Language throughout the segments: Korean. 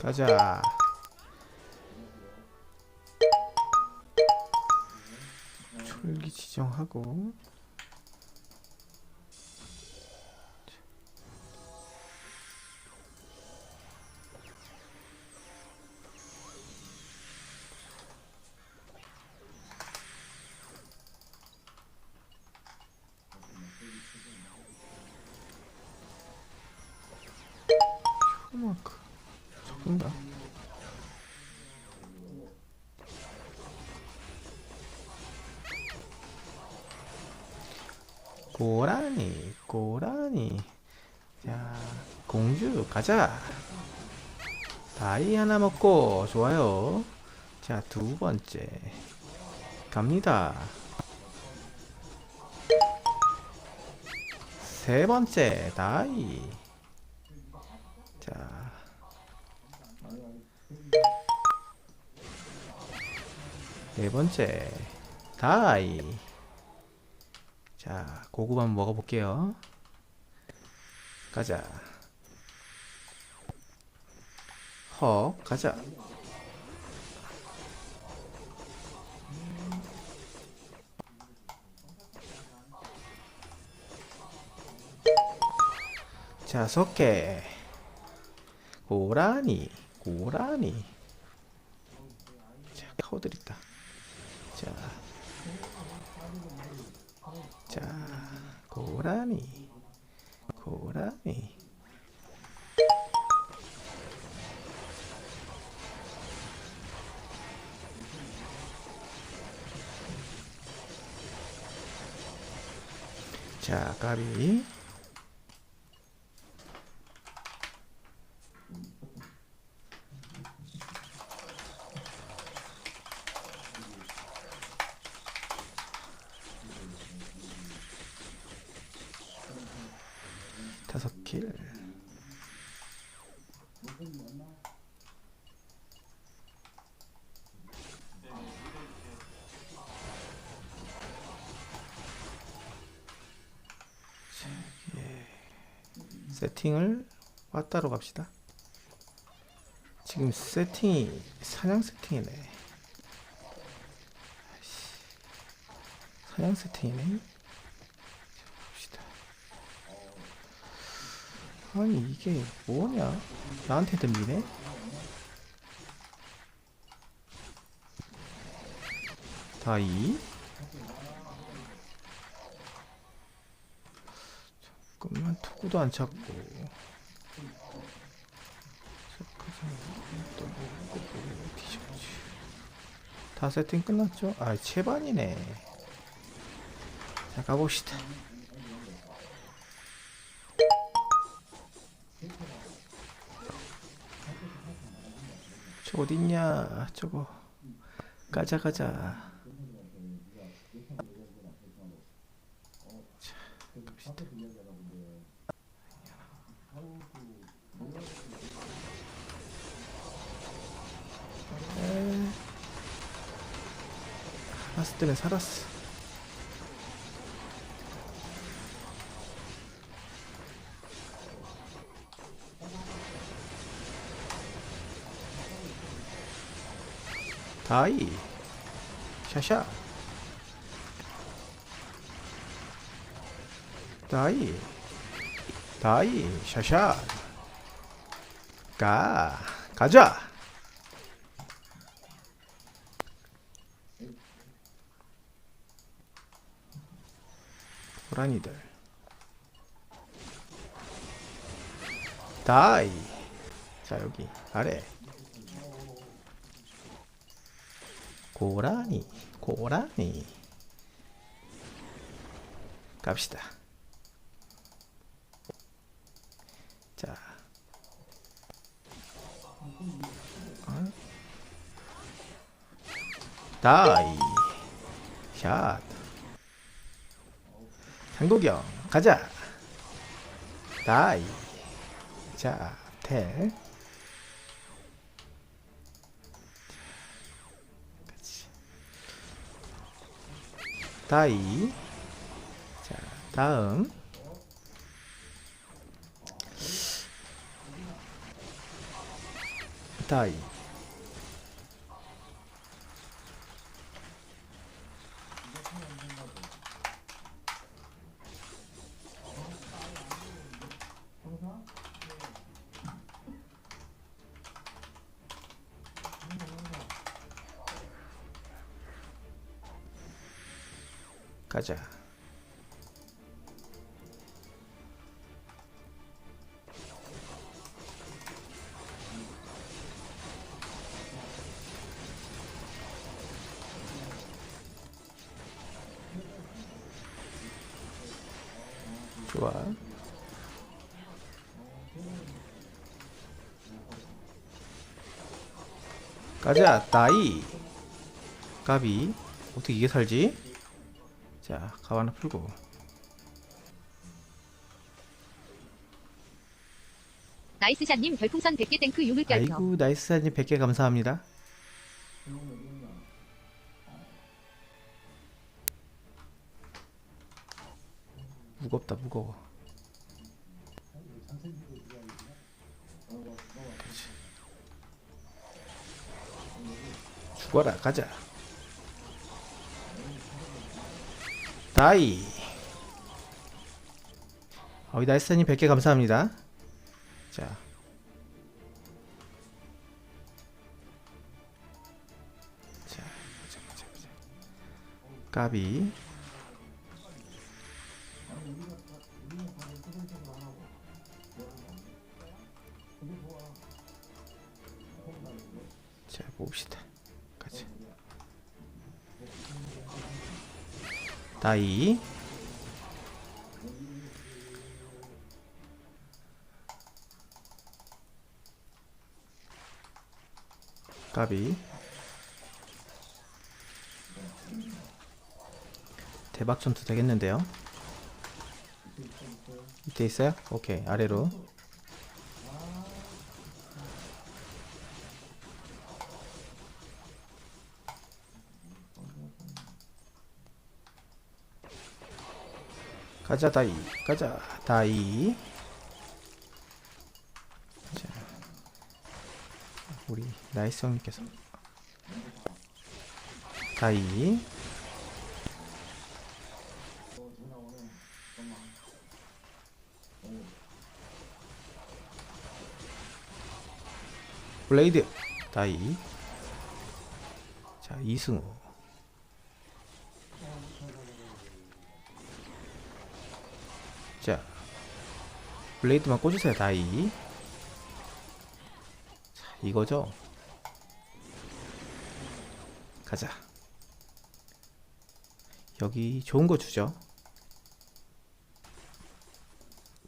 가자. 철기 지정하고 고라니 고라니. 자 공주 가자. 다이 하나 먹고 좋아요. 자 두 번째. 갑니다. 세 번째 다이. 자. 네 번째 다이 자 고급 한번 먹어볼게요. 가자. 헉 가자. 자 석개 고라니 고라니. 자 카우들 있다. 자 자, 고라니, 고라니. 자, 까비. 다섯 킬. 세팅을 왔다로 갑시다. 지금 세팅이 사냥 세팅이네. 사냥 세팅이네. 자, 봅시다. 아니 이게 뭐냐? 나한테 들리네? 다이 잠깐만 투구도 안 찾고 다 세팅 끝났죠? 아 채반이네 자 가봅시다 저 어딨냐 저거 가자 가자. 에이. 알았을 때는 살았어 다이. 샤샤. 다이. 다이. 샤샤. 가. 가자. 호랑이들. 다이. 자 여기 아래 고라니 고라니. 갑시다. 자. 어? 다이. 샷. 장도경 가자. 다이. 자텔 다이. 자 다음. 다이 가자. 좋아. 가자 다이. 까비. 어떻게 이게 살지? 자 가방 하나 풀고 나이스샷님 별풍선 100개 땡크 유물 껴요. 아이고 나이스 사진 100개 감사합니다 무겁다 무거워. 죽어라 가자 다이 어이 나이스 사진 100개 감사합니다 자. 까비. 다이. 까비. 대박 전투 되겠는데요? 밑에 있어요? 오케이 아래로 가자 다이. 가자 다이. 자 우리 나이스 형님께서. 다이. 블레이드. 다이. 자 이승우 자 블레이드만 꽂으세요 다이. 자 이거죠? 가자. 여기 좋은 거 주죠?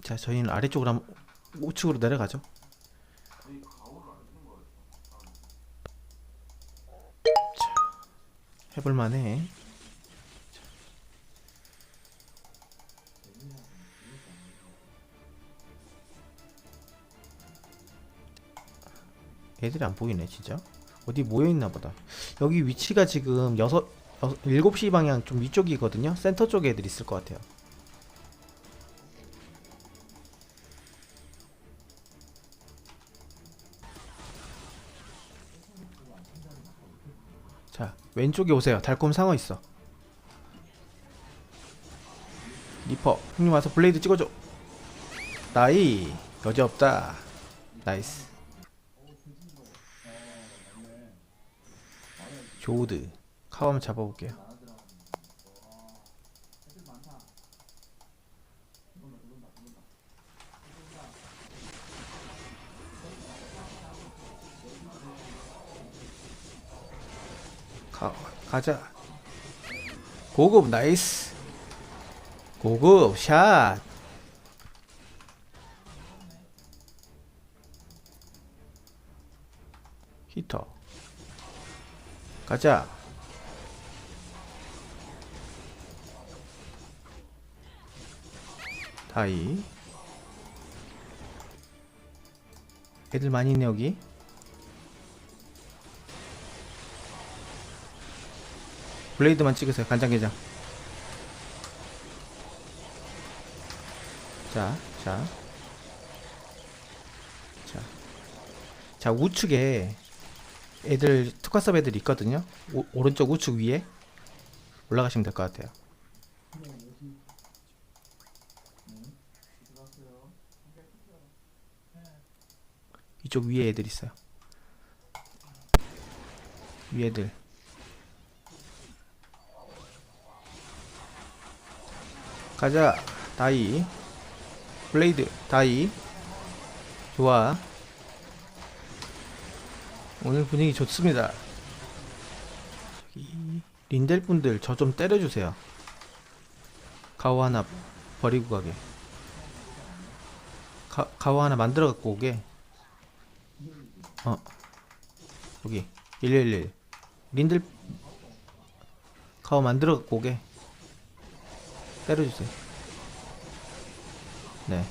자 저희는 아래쪽으로 한번 우측으로 내려가죠? 해볼만해. 애들이 안 보이네 진짜. 어디 모여 있나 보다. 여기 위치가 지금 여섯 여, 7시 방향 좀 위쪽이거든요. 센터 쪽에 애들 있을 것 같아요. 자 왼쪽에 오세요 달콤 상어 있어 리퍼 형님 와서 블레이드 찍어줘 나이 여지없다 나이스 조우드. 카우 한번 잡아볼게요. 가, 가자. 고급 나이스. 고급 샷 히터 가자. 다이. 애들 많이 있네 여기. 블레이드만 찍으세요 간장게장. 자, 자, 자. 자 우측에 애들 특화 섭 애들 있거든요. 오, 오른쪽 우측 위에 올라가시면 될 것 같아요. 이쪽 위에 애들 있어요. 위 애들. 가자 다이 블레이드 다이 좋아 오늘 분위기 좋습니다. 린델 분들 저 좀 때려주세요. 가오 하나 버리고 가게. 가, 가오 하나 만들어 갖고 오게. 어. 여기 111 린델 가오 만들어 갖고 오게. 때려주세요. 네.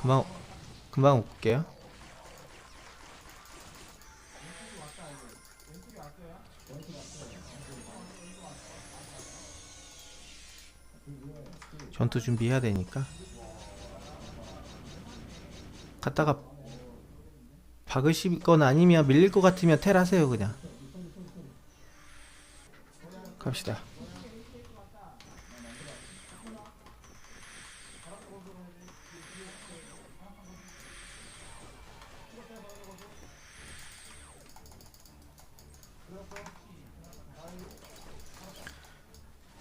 금방 금방 올게요 전투 준비해야 되니까. 갔다가 박으시거나 아니면 밀릴 것 같으면 텔 하세요 그냥. 갑시다.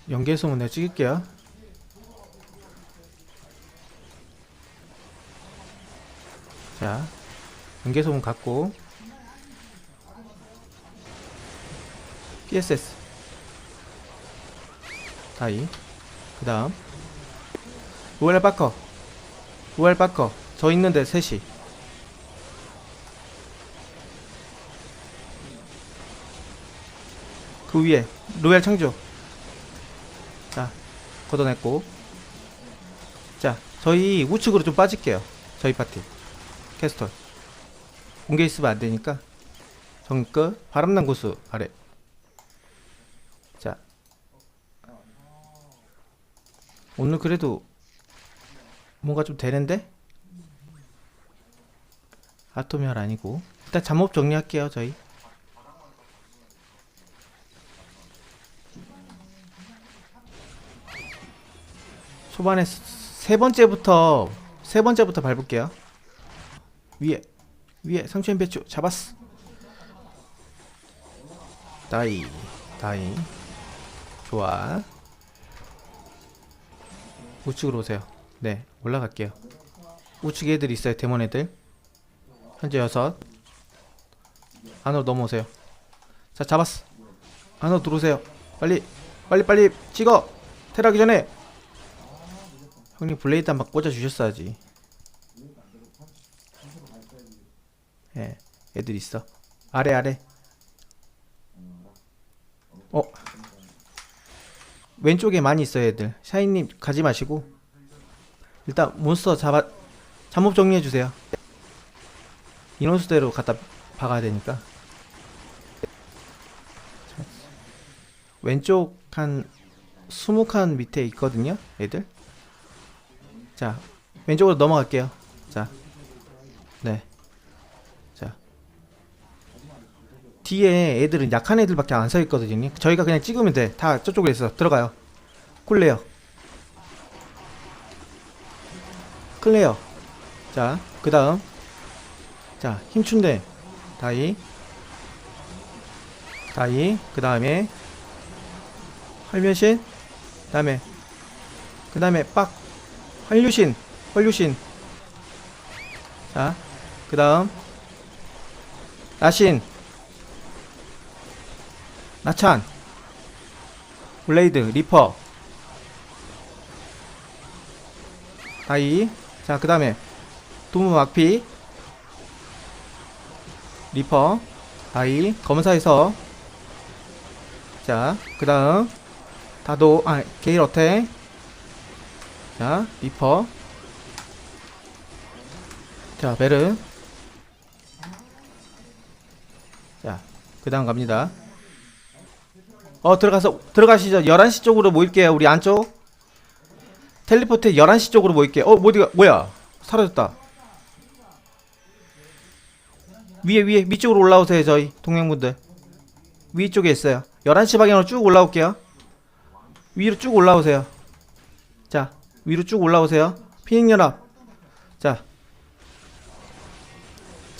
연계소문 내가 찍을게요 자 연계소문 갖고. PSS 다이. 그 다음. 우엘 바커. 우엘 바커. 저 있는데 셋이. 그 위에 로얄 창조. 자 걷어냈고. 자 저희 우측으로 좀 빠질게요. 저희 파티 캐스터. 공개 있으면 안 되니까 정끝 바람난 고수 아래. 자. 오늘 그래도 뭔가 좀 되는데? 아토미얼 아니고. 일단 잠업 정리할게요 저희. 초반에 스- 세 번째부터 세 번째부터 밟을게요. 위에 위에 상추엔 배추 잡았어. 다이 다이 좋아. 우측으로 오세요. 네 올라갈게요. 우측에 애들 있어요. 데몬 애들. 현재 여섯. 안으로 넘어오세요. 자 잡았어. 안으로 들어오세요. 빨리 빨리 빨리 찍어. 테라기 전에 형님 블레이드 한방 꽂아 주셨어야지. 예, 애들 있어. 아래 아래. 어. 왼쪽에 많이 있어요, 애들. 샤이님 가지 마시고 일단 몬스터 잡아 잠복 정리해 주세요. 인원수대로 갖다 박아야 되니까. 왼쪽 한 20칸 밑에 있거든요, 애들. 자, 왼쪽으로 넘어갈게요. 자, 네. 자, 뒤에 애들은 약한 애들밖에 안 서 있거든요. 저희가 그냥 찍으면 돼. 다 저쪽에 있어. 들어가요. 쿨레어. 클레어. 자, 그 다음. 자, 힘춘대. 다이. 다이. 그 다음에. 활면신. 그 다음에. 그 다음에 빡. 활류신, 활류신. 자, 그 다음. 나신. 나찬. 블레이드, 리퍼. 다이. 자, 그 다음에. 두무 막피. 리퍼. 다이. 검사에서. 자, 그 다음. 다도, 아, 게일 어택. 자, 리퍼. 자, 베르. 자, 그 다음 갑니다. 어, 들어가서, 들어가시죠. 11시 쪽으로 모일게요. 우리 안쪽. 텔리포트 11시 쪽으로 모일게요. 어, 어디가, 뭐야. 사라졌다. 위에 위에 위쪽으로 올라오세요 저희 동행분들 위쪽에 있어요 11시 방향으로 쭉 올라올게요 위로 쭉 올라오세요 자 위로 쭉 올라오세요 피닉연합 자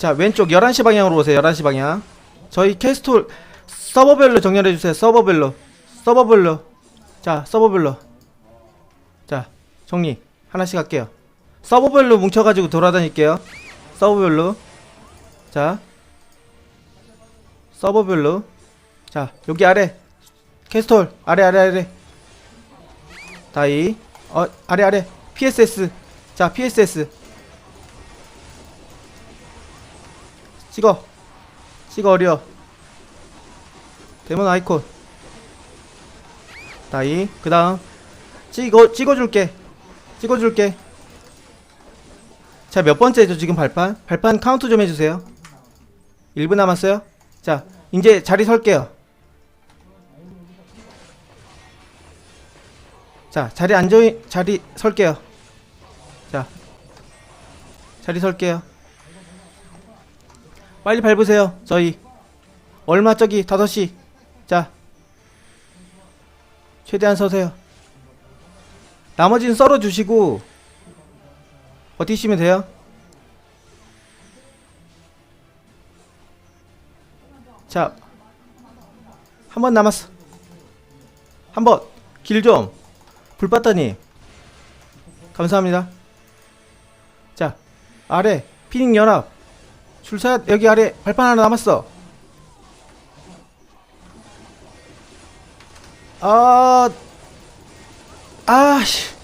자 왼쪽 11시 방향으로 오세요 11시 방향 저희 캐스톨 서버별로 정렬해주세요. 서버별로. 서버별로. 자 서버별로. 자 정리. 하나씩 할게요. 서버별로 뭉쳐가지고 돌아다닐게요. 서버별로. 자 서버별로. 자 여기 아래. 캐스톨 아래 아래 아래. 다이. 어 아래 아래. PSS 자 PSS 찍어. 찍어 어려 데몬 아이콘. 다이 그 다음 찍어 찍어줄게. 찍어줄게. 자 몇 번째죠 지금 발판? 발판 카운트 좀 해주세요. 1분 남았어요? 자 이제 자리 설게요. 자 자리 앉아 자리 설게요. 자 자리 설게요. 빨리 밟으세요 저희. 얼마 저기 5시 자 최대한 서세요. 나머지는 썰어 주시고 버티시면 돼요. 자 한 번 남았어. 한 번. 길 좀. 불빠따님 감사합니다. 자 아래 피닉 연합. 줄사 여기 아래 발판 하나 남았어 아 아씨